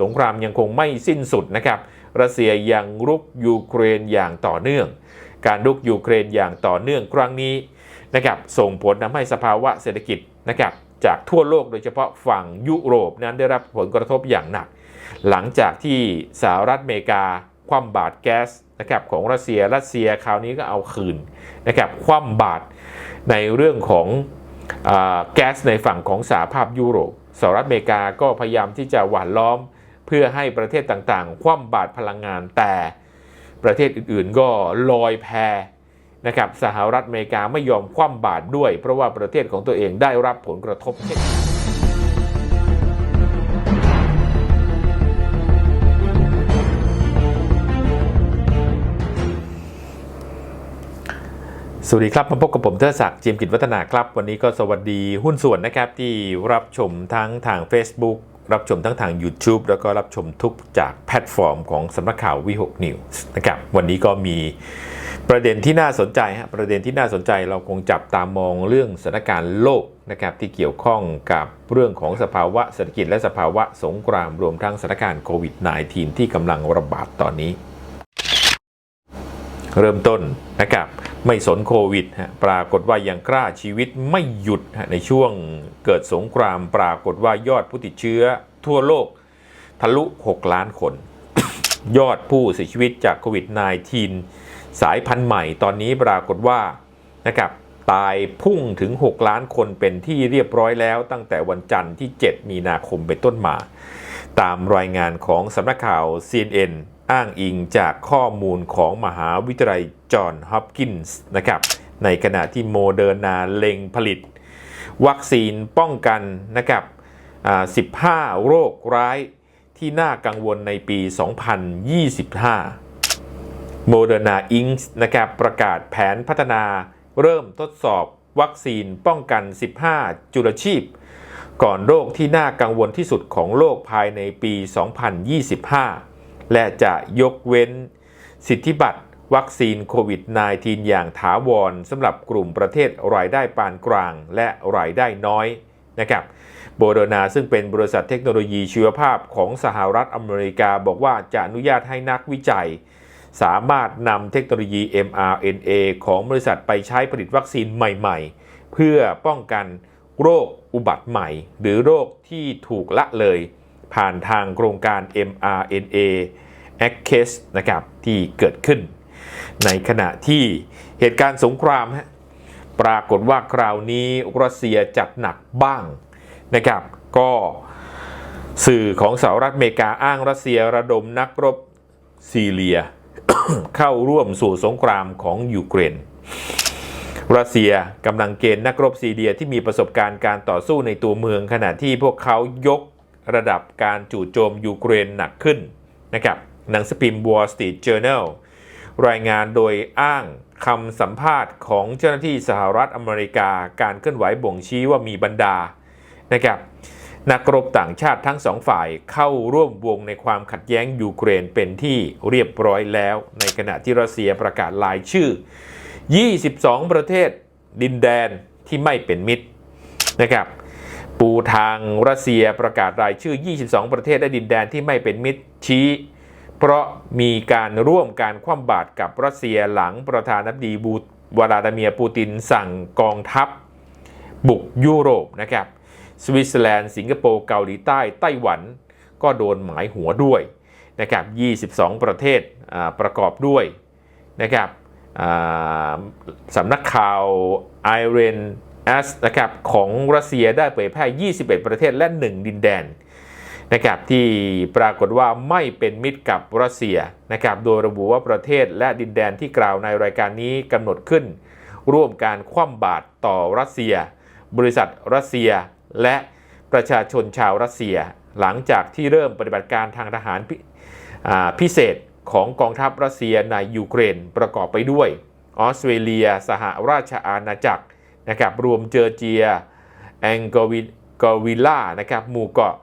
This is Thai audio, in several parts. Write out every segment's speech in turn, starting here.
สงครามยังคงไม่สิ้นสุดนะครับรัสเซียยังรุกยูเครนอย่างต่อเนื่อง การรุกยูเครนอย่างต่อเนื่องครั้งนี้นะครับส่งผลทำให้สภาวะเศรษฐกิจนะครับจากทั่วโลกโดยเฉพาะฝั่งยุโรปนั้นได้รับผลกระทบอย่างหนัก หลังจากที่สหรัฐอเมริกา คว่ำบาตรแก๊สนะครับของรัสเซียรัสเซียคราวนี้ก็เอาคืนนะครับคว่ำบาตรในเรื่องของอแก๊สในฝั่งของสหภาพยุโรปสหรัฐอเมริกาก็พยายามที่จะหว่านล้อม เพื่อให้ประเทศต่างๆ คว่ำบาตรพลังงานแต่ประเทศอื่นๆ ก็ลอยแพนะครับสหรัฐอเมริกาไม่ยอมคว่ำบาตรด้วย เพราะว่าประเทศของตัวเองได้รับผลกระทบเช่นกันสวัสดีครับ มาพบกับผมเทอศักดิ์จิมกิจวัฒนาครับ วันนี้ก็สวัสดีหุ้นส่วนนะครับที่รับชมทั้งทาง Facebook รับชมทั้งทาง YouTube แล้วก็รับชมทุกจากแพลตฟอร์มของสำนักข่าววิหกนิวส์นะครับวันนี้ก็มีประเด็นที่น่าสนใจฮะประเด็นที่น่าสนใจเราคงจับตามองเรื่องสถานการณ์โลกนะครับที่เกี่ยวข้องกับเรื่องของสภาวะเศรษฐกิจและสภาวะสงครามรวมทั้งสถานการณ์โควิด -19 ที่กำลังระบาดตอนนี้ เริ่มต้นนะครับไม่สนโควิดฮะปรากฏว่ายังกล้าชีวิตไม่หยุดในช่วงเกิดสงครามปรากฏว่ายอดผู้ติดเชื้อ ทั่วโลกทะลุ 6 ล้านคน ยอดผู้เสียชีวิตจากโควิด -19 สายพันธุ์ใหม่ตอนนี้ปรากฏว่านะครับตายพุ่งถึง 6 ล้านคนเป็นที่เรียบร้อยแล้ว ตั้งแต่วันจันทร์ที่ 7 มีนาคมเป็นต้นมา ตามรายงานของสำนักข่าว CNN อ้างอิงจากข้อมูลของมหาวิทยาลัยจอห์นฮอปกินส์นะครับในขณะที่โมเดอร์นาเล็งผลิต วัคซีนป้องกันนะครับ 15 โรคร้ายที่น่ากังวลในปี 2025 โมเดอร์นาอิงส์นะครับประกาศแผนพัฒนาเริ่มทดสอบวัคซีนป้องกัน 15 จุลชีพ ก่อนโรคที่น่ากังวลที่สุดของโลกภายในปี 2025 และจะยกเว้นสิทธิบัตรวัคซีนโควิด -19 อย่างถาวรสำหรับกลุ่มประเทศรายได้ปานกลางและรายได้น้อย นะครับโบโดนาซึ่งเป็นบริษัทเทคโนโลยีชีวภาพของสหรัฐอเมริกาบอกว่าจะอนุญาตให้นักวิจัย สามารถนำเทคโนโลยี mRNA ของบริษัทไปใช้ผลิตวัคซีนใหม่ๆ เพื่อป้องกันโรคอุบัติใหม่ หรือโรคที่ถูกละเลย ผ่านทางโครงการ mRNA Access นะครับที่เกิดขึ้น ในขณะที่เหตุการณ์สงครามฮะ ปรากฏว่าคราวนี้รัสเซียจัดหนักบ้างนะครับ ก็สื่อของสหรัฐอเมริกาอ้างรัสเซียระดมนักรบซีเรีย เข้าร่วมสู่สงครามของยูเครนรัสเซียกำลังเกณฑ์นักรบซีเรียที่มีประสบการณ์การต่อสู้ในตัวเมือง ขณะที่พวกเขายกระดับการจู่โจมยูเครนหนักขึ้นนะครับหนังสือพิมพ์ Wall Street Journal รายงานโดยอ้างคำสัมภาษณ์ของเจ้าหน้าที่สหรัฐอเมริกา การเคลื่อนไหวบ่งชี้ว่ามีบรรดานะครับนักรบต่างชาติทั้งสองฝ่ายเข้าร่วมวงในความขัดแย้งยูเครนเป็นที่เรียบร้อยแล้ว ในขณะที่รัสเซียประกาศรายชื่อ 22 ประเทศดินแดนที่ไม่เป็นมิตรนะครับปูทางรัสเซียประกาศรายชื่อ 22 ประเทศและดินแดนที่ไม่เป็นมิตรชี้ เพราะมีการร่วมการคว่ำบาตรกับรัสเซียหลังประธานาธิบดีบูวลาดาเมียปูตินสั่งกองทัพ บุกยุโรปนะครับ สวิตเซอร์แลนด์ สิงคโปร์ เกาหลีใต้ ไต้หวัน ก็โดนหมายหัวด้วยนะครับ 22 ประเทศประกอบด้วยนะครับสำนักข่าวไอเรนแอสนะครับของรัสเซียได้เผยแพร่ 21 ประเทศและ 1 ดินแดน นะครับที่ปรากฏว่าไม่เป็นมิตรกับรัสเซียนะครับโดยระบุว่าประเทศและดินแดนที่กล่าวในรายการนี้กำหนดขึ้น ร่วมการคว่ำบาตรต่อรัสเซีย บริษัทรัสเซียและประชาชนชาวรัสเซีย หลังจากที่เริ่มปฏิบัติการทางทหารพิอ่าพิเศษของกองทัพรัสเซียในยูเครนประกอบไปด้วย ออสเตรเลีย สหราชอาณาจักรนะครับรวมเจอร์เจีย แองโกวิกอวิลล่านะครับหมู่เกาะ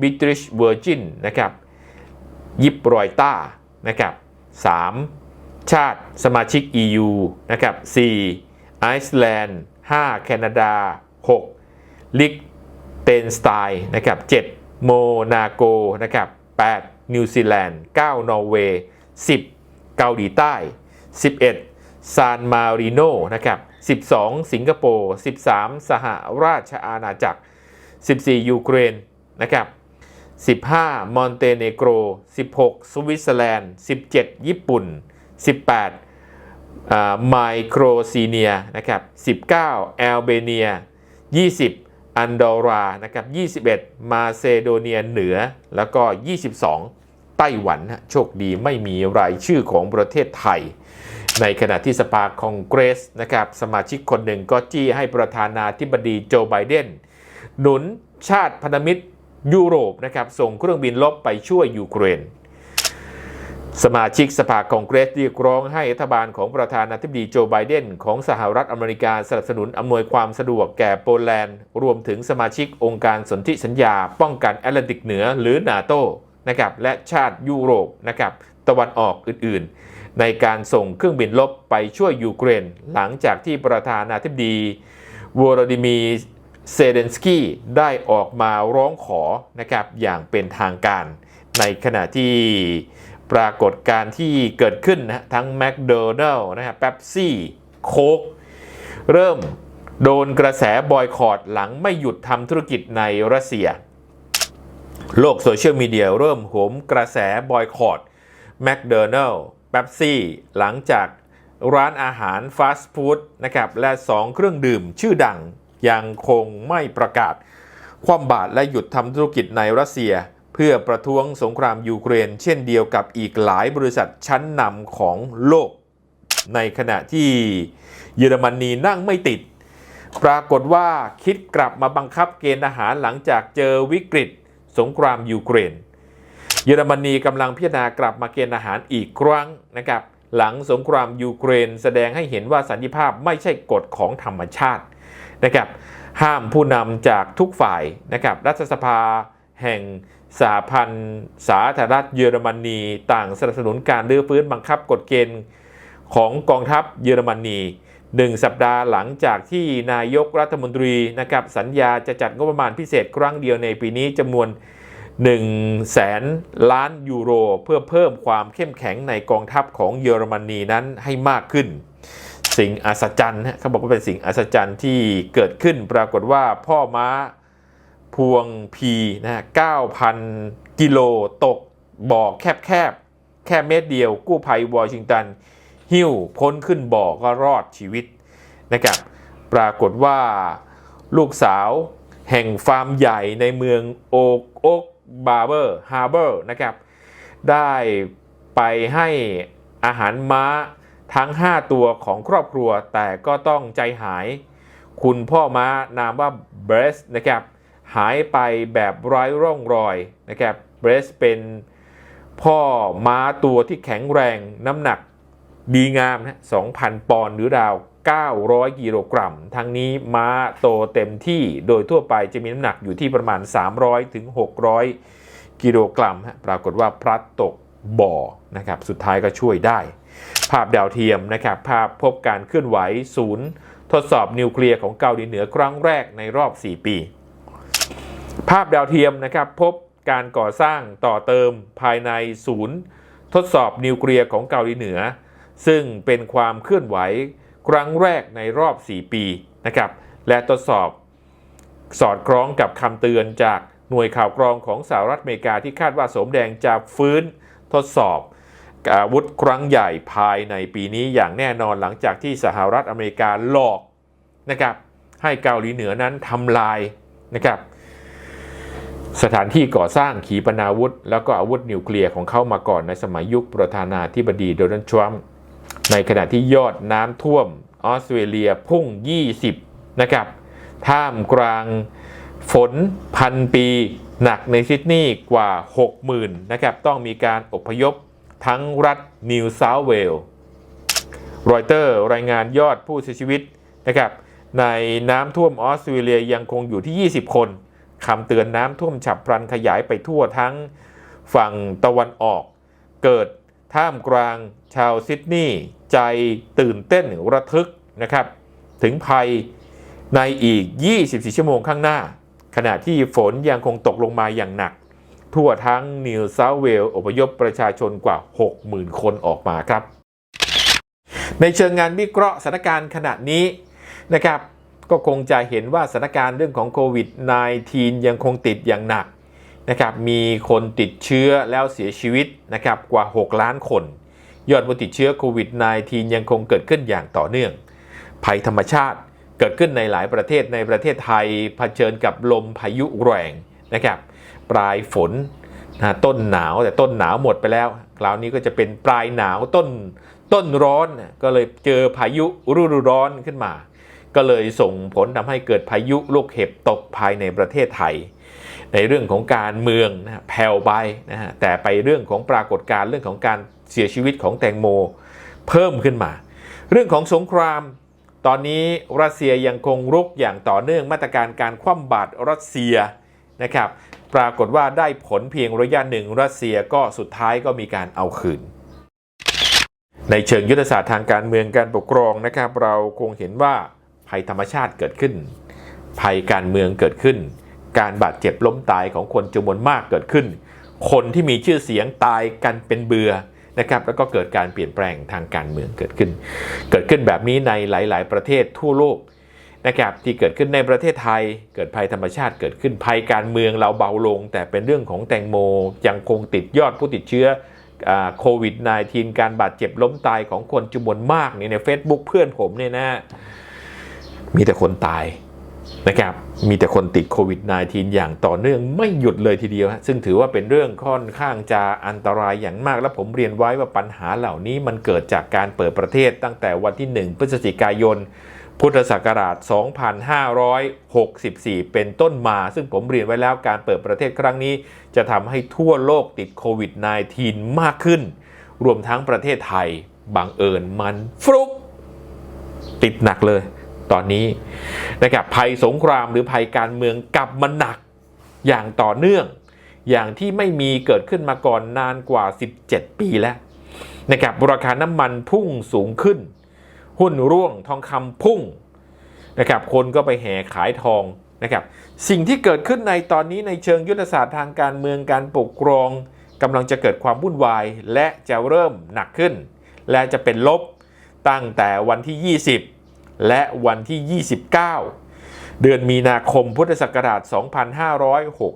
บิทริชเวอร์จินนะครับยิบรอยต้านะครับ 3. ชาติสมาชิก EU นะครับ 4. ไอซ์แลนด์ 5. แคนาดา 6. ลิกเตนสไตน์นะครับ 7. โมนาโกนะครับ8นิวซีแลนด์9นอร์เวย์10เกาหลีใต้11ซานมาริโนนะครับ12 สิงคโปร์ 13 สหราชอาณาจักร 14 ยูเครนนะครับ 15 มอนเตเนโกร 16 สวิตเซอร์แลนด์ 17 ญี่ปุ่น 18ไมโครซีเนียนะครับ 19 แอลเบเนีย 20 อันดอรา นะครับ 21 มาเซโดเนียเหนือ แล้วก็ 22 ไต้หวัน โชคดีไม่มีรายชื่อของประเทศไทย ในขณะที่สภาคองเกรสนะครับ สมาชิกคนหนึ่งก็จี้ให้ประธานาธิบดีโจไบเดน หนุนชาติพันธมิตร ยุโรปนะครับส่งเครื่องบินลบไปช่วยยูเครน สมาชิกสภาคองเกรสเรียกร้องให้รัฐบาลของประธานาธิบดีโจไบเดนของสหรัฐอเมริกาสนับสนุนอำนวยความสะดวกแก่โปแลนด์ รวมถึงสมาชิกองค์การสนธิสัญญา ป้องกันแอตแลนติกเหนือหรือนาโตนะครับและชาติยุโรปนะครับตะวันออกอื่นๆ ในการส่งเครื่องบินลบไปช่วยยูเครน หลังจากที่ประธานาธิบดีวโรดิมีร เซเลนสกี้ได้ออกมาร้องขอนะครับอย่างเป็นทางการ ในขณะที่ปรากฏการที่เกิดขึ้นนะทั้งแมคโดนัลล์นะครับเป๊ปซี่โค้กเริ่มโดนกระแสบอยคอรดหลังไม่หยุดทำธุรกิจในรัสเซีย โลกโซเชียลมีเดียเริ่มโหมกระแสบอยคอรดแมคโดนัลล์เป๊ปซี่หลังจากร้านอาหารฟาสต์ฟู้ดนะครับและ 2 เครื่องดื่มชื่อดัง ยังคงไม่ประกาศ ความบาตรและหยุดทำธุรกิจในรัสเซีย เพื่อประท้วงสงครามยูเครน เช่นเดียวกับอีกหลายบริษัทชั้นนำของโลก ในขณะที่เยอรมนีนั่งไม่ติด ปรากฏว่าคิดกลับมาบังคับเกณฑ์อาหารหลังจากเจอวิกฤต สงครามยูเครน เยอรมนีกำลังพิจารณากลับมาเกณฑ์อาหารอีกครั้งนะครับหลังสงครามยูเครนแสดงให้เห็นว่าสันติภาพไม่ใช่กฎของธรรมชาติ นะครับห้ามผู้นำจากทุกฝ่ายนะครับรัฐสภาแห่งสหพันธ์สาธารณรัฐเยอรมนีต่างสนับสนุนการรื้อฟื้นบังคับกฎเกณฑ์ของกองทัพเยอรมนีหนึ่งสัปดาห์หลังจากที่นายกรัฐมนตรีนะครับสัญญาจะจัดงบประมาณพิเศษครั้งเดียวในปีนี้จำนวน1แสนล้านยูโร เพื่อเพิ่มความเข้มแข็งในกองทัพของเยอรมนีนั้นให้มากขึ้น สิ่งอัศจรรย์ฮะเขาบอกว่าเป็นสิ่งอัศจรรย์ที่เกิดขึ้นปรากฏว่าพ่อม้าพวงพีนะฮะ9,000 กิโลตกบ่อแคบแคบๆแค่เมตรเดียว กู้ภัยวอชิงตัน หิ้วพ้นขึ้นบ่อก็รอดชีวิตนะครับปรากฏว่าลูกสาวแห่งฟาร์มใหญ่ในเมืองโอกโอกบาร์เบอร์ฮาร์เบอร์นะครับได้ไปให้อาหารม้า ทั้ง 5 ตัวของครอบครัวแต่ก็ต้องใจหาย คุณพ่อม้านามว่าเบรสนะครับหายไปแบบไร้ร่องรอยนะครับเบรสเป็นพ่อม้าตัวที่แข็งแรงน้ำหนักดีงามนะ2,000 ปอนด์หรือราว 900 กิโลกรัม ทั้งนี้ม้าโตเต็มที่โดยทั่วไปจะมีน้ำหนักอยู่ที่ประมาณ 300 ถึง 600 กิโลกรัมฮะปรากฏว่าพลัดตกบ่อนะครับ สุดท้ายก็ช่วยได้ ภาพดาวเทียมนะครับภาพพบการเคลื่อนไหวศูนย์ ทดสอบนิวเคลียร์ของเกาหลีเหนือครั้งแรกในรอบ 4 ปี ภาพดาวเทียมนะครับพบการก่อสร้างต่อเติมภายในศูนย์ ทดสอบนิวเคลียร์ของเกาหลีเหนือ ซึ่งเป็นความเคลื่อนไหวครั้งแรกในรอบ 4 ปีนะครับและทดสอบสอดคล้องกับคำเตือนจากหน่วยข่าวกรองของสหรัฐอเมริกาที่คาดว่าสมแดงจะฟื้นทดสอบ อาวุธครั้งใหญ่ภายในปีนี้อย่างแน่นอนหลังจากที่สหรัฐอเมริกาหลอกนะครับให้เกาหลีเหนือนั้นทำลายนะครับสถานที่ก่อสร้างขีปนาวุธ แล้วก็อาวุธนิวเคลียร์ของเขามาก่อนในสมัยยุคประธานาธิบดีโดนัลด์ทรัมป์ในขณะที่ยอดน้ำท่วมออสเตรเลียพุ่ง 20 นะครับท่ามกลางฝนพันปีหนักในซิดนีย์กว่า 60,000 นะครับ ต้องมีการอพยพ ทั้งรัฐนิวเซาท์เวลส์รอยเตอร์รายงานยอดผู้เสียชีวิตนะครับในน้ำท่วมออสเตรเลียยังคงอยู่ที่ 20 คนคำเตือนน้ำท่วมฉับพลันขยายไปทั่วทั้งฝั่งตะวันออก เกิดท่ามกลางชาวซิดนีย์ใจตื่นเต้นระทึกนะครับถึงภัยในอีก 24 ชั่วโมงข้างหน้า ขณะที่ฝนยังคงตกลงมาอย่างหนัก ทั่วทั้งนิวเซาเวลอพยพประชาชนกว่า 60,000 คนออกมาครับ ในเชิงงานวิเคราะห์สถานการณ์ขณะนี้นะครับ ก็คงจะเห็นว่าสถานการณ์เรื่องของโควิด -19 ยังคงติดอย่างหนักนะครับ มีคนติดเชื้อแล้วเสียชีวิตนะครับกว่า 6 ล้านคน ยอดผู้ติดเชื้อโควิด -19 ยังคงเกิดขึ้นอย่างต่อเนื่อง ภัยธรรมชาติเกิดขึ้นในหลายประเทศในประเทศไทยเผชิญกับลมพายุแรงนะครับ ปลายฝนนะต้นหนาวแต่ต้นหนาวหมดไปแล้วคราวนี้ก็จะเป็นปลายหนาวต้นต้นร้อนก็เลยเจอพายุฤดูร้อนขึ้นมา ก็เลยส่งผลทำให้เกิดพายุลูกเห็บตกภายในประเทศไทย ในเรื่องของการเมืองนะแผ่วไปนะฮะแต่ไปเรื่องของปรากฏการณ์เรื่องของการเสียชีวิตของแตงโมเพิ่มขึ้นมา เรื่องของสงครามตอนนี้รัสเซียยังคงรุกอย่างต่อเนื่องมาตรการการคว่ำบาตรรัสเซีย นะครับ ปรากฏว่าได้ผลเพียงระยะหนึ่งรัสเซียก็สุดท้ายก็มีการเอาคืน ในเชิงยุทธศาสตร์ทางการเมืองการปกครองนะครับ เราคงเห็นว่าภัยธรรมชาติเกิดขึ้น ภัยการเมืองเกิดขึ้น การบาดเจ็บล้มตายของคนจำนวนมากเกิดขึ้น คนที่มีชื่อเสียงตายกันเป็นเบือนะครับแล้วก็เกิดการเปลี่ยนแปลงทางการเมืองเกิดขึ้น เกิดขึ้นแบบนี้ในหลาย ๆ ประเทศทั่วโลก นะครับที่เกิดขึ้นในประเทศไทย เกิดภัยธรรมชาติเกิดขึ้นภัยการเมืองเราเบาลง แต่เป็นเรื่องของแตงโมยังคงติดยอดผู้ติดเชื้อโควิด -19 การบาดเจ็บล้มตายของคนจำนวนมากเนี่ยใน Facebook เพื่อนผมเนี่ยนะมีแต่คนตายนะครับมีแต่คนติดโควิด -19 อย่างต่อเนื่องไม่หยุดเลยทีเดียว ซึ่งถือว่าเป็นเรื่องค่อนข้างจะอันตรายอย่างมาก และผมเรียนไว้ว่าปัญหาเหล่านี้มันเกิดจากการเปิดประเทศตั้งแต่วันที่ 1 พฤศจิกายน พุทธศักราช 2564 เป็นต้นมา ซึ่งผมเรียนไว้แล้วการเปิดประเทศครั้งนี้ จะทำให้ทั่วโลกติดโควิด -19 มากขึ้น รวมทั้งประเทศไทยบังเอิญมันฟลุก ติดหนักเลย ตอนนี้นะครับภัยสงครามหรือภัยการเมืองกลับมาหนักอย่างต่อเนื่อง อย่างที่ไม่มีเกิดขึ้นมาก่อนนานกว่า 17 ปีแล้วนะครับราคาน้ำมันพุ่งสูงขึ้น หุ้นร่วงทองคำพุ่งนะครับคนก็ไปแห่ขายทองนะครับสิ่งที่เกิดขึ้นในตอนนี้ในเชิงยุทธศาสตร์ทางการเมืองการปกครองกำลังจะเกิดความวุ่นวาย และจะเริ่มหนักขึ้น และจะเป็นลบตั้งแต่วันที่ 20 และวันที่ 29 เดือนมีนาคมพุทธศักราช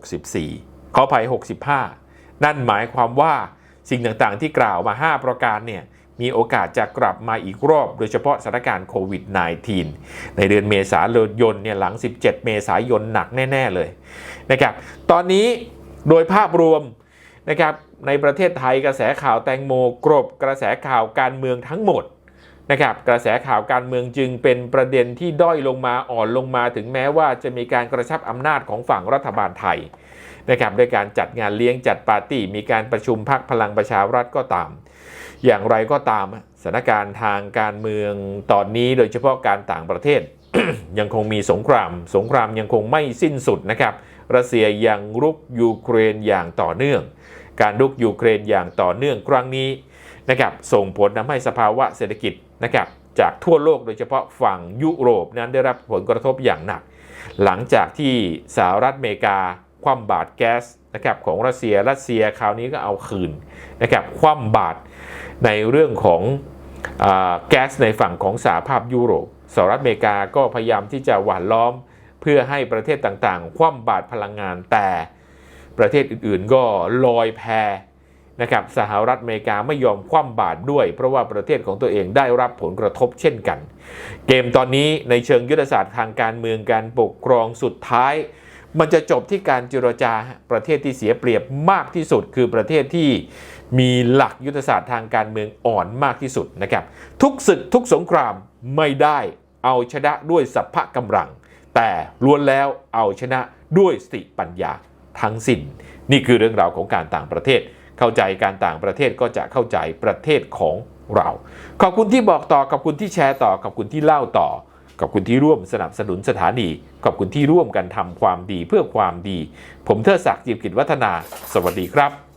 2564 ขออภัย 65 นั่นหมายความว่าสิ่งต่างๆที่กล่าวมา 5 ประการเนี่ย มีโอกาสจะกลับมาอีกรอบ โดยเฉพาะสถานการณ์โควิด -19 ในเดือนเมษายนเนี่ยหลัง 17 เมษายนหนักแน่ ๆ เลยนะครับตอนนี้โดยภาพรวมนะครับในประเทศไทยกระแสข่าวแตงโมกรบกระแสข่าวการเมืองทั้งหมดนะครับกระแสข่าวการเมืองจึงเป็นประเด็นที่ด้อยลงมาอ่อนลงมาถึงแม้ว่าจะมีการกระชับอำนาจของฝั่งรัฐบาลไทยนะครับด้วยการจัดงานเลี้ยงจัดปาร์ตี้มีการประชุมพักพลังประชารัฐก็ตาม อย่างไรก็ตามสถานการณ์ทางการเมืองตอนนี้โดยเฉพาะการต่างประเทศ ยังคงมีสงคราม สงครามยังคงไม่สิ้นสุดนะครับรัสเซียยังรุกยูเครนอย่างต่อเนื่อง การรุกยูเครนอย่างต่อเนื่องครั้งนี้นะครับส่งผลทำให้สภาวะเศรษฐกิจนะครับจากทั่วโลกโดยเฉพาะฝั่งยุโรปนั้นได้รับผลกระทบอย่างหนัก หลังจากที่สหรัฐอเมริกาคว่ำบาตรแก๊สนะครับของรัสเซียรัสเซียคราวนี้ก็เอาคืนนะครับคว่ำบาตร ในเรื่องของอแก๊สในฝั่งของสหภาพยุโรปสหรัฐอเมริกาก็พยายามที่จะหว่านล้อมเพื่อให้ประเทศต่างๆ คว่ำบาตรพลังงานแต่ประเทศอื่นๆ ก็ลอยแพนะครับสหรัฐอเมริกาไม่ยอมคว่ำบาตรด้วย เพราะว่าประเทศของตัวเองได้รับผลกระทบเช่นกัน เกมตอนนี้ในเชิงยุทธศาสตร์ทางการเมืองการปกครองสุดท้าย มันจะจบที่การเจรจาประเทศที่เสียเปรียบมากที่สุด คือประเทศที่มีหลักยุทธศาสตร์ทางการเมืองอ่อนมากที่สุดนะครับ ทุกศึกทุกสงครามไม่ได้เอาชนะด้วยสัพพะกำลัง แต่ล้วนแล้วเอาชนะด้วยสติปัญญาทั้งสิ้น นี่คือเรื่องราวของการต่างประเทศ เข้าใจการต่างประเทศก็จะเข้าใจประเทศของเรา ขอบคุณที่บอกต่อขอบคุณที่แชร์ต่อขอบคุณที่เล่าต่อ ขอบคุณที่ร่วมสนับสนุนสถานี ขอบคุณที่ร่วมกันทำความดีเพื่อความดี ผมเทิดศักดิ์จิมกิจวัฒนา สวัสดีครับ